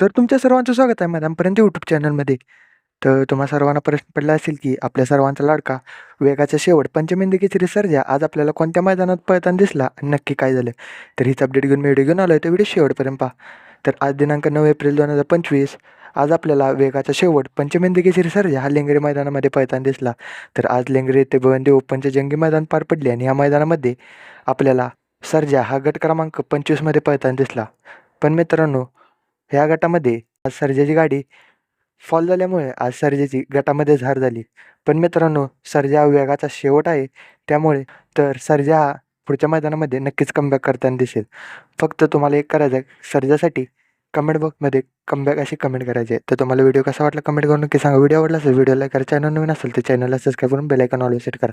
तर तुमच्या सर्वांचं स्वागत आहे मॅडमपर्यंत यूट्यूब चॅनलमध्ये तर तुम्हा सर्वांना प्रश्न पडला असेल की आपल्या सर्वांचा लाडका वेगाचा शेवट पंचमेंदकीची रिसर्जा आज आपल्याला कोणत्या मैदानात पळताना दिसला? आणि नक्की काय झालं? तर हीच अपडेट घेऊन मी व्हिडिओ घेऊन आलो आहे तर व्हिडिओ शेवटपर्यंत पहा. तर आज दिनांक नऊ एप्रिल दोन हजार पंचवीस आज आपल्याला वेगाचा शेवट पंचमेंदकीची रिसर्जा हा लेंगरे मैदानामध्ये पळताना दिसला. तर आज लेंगरे ते भवंदी ओपनचे जंगी मैदान पार पडले आणि या मैदानामध्ये आपल्याला सर्जा हा गट क्रमांक पंचवीसमध्ये पळताना दिसला. पण मित्रांनो ह्या गटामध्ये आज सर्जाची गाडी फॉल झाल्यामुळे आज सर्जाची गटामध्ये झार झाली. पण मित्रांनो सर्जा वेगाचा शेवट आहे. त्यामुळे तर सर्जा हा पुढच्या मैदानामध्ये नक्कीच कमबॅक करताना दिसेल. फक्त तुम्हाला एक करायचं आहे सर्जासाठी कमेंट बॉक्समध्ये कमबॅक अशी कमेंट करायची आहे. तर तुम्हाला व्हिडिओ कसा वाटला कमेंट करून नक्की सांगा. व्हिडिओ आवडला असेल व्हिडिओ लाईक करा. चॅनल नवीन असेल तर चॅनलला सबस्क्राईब करून बेलायकन ऑलवेज सेट करा.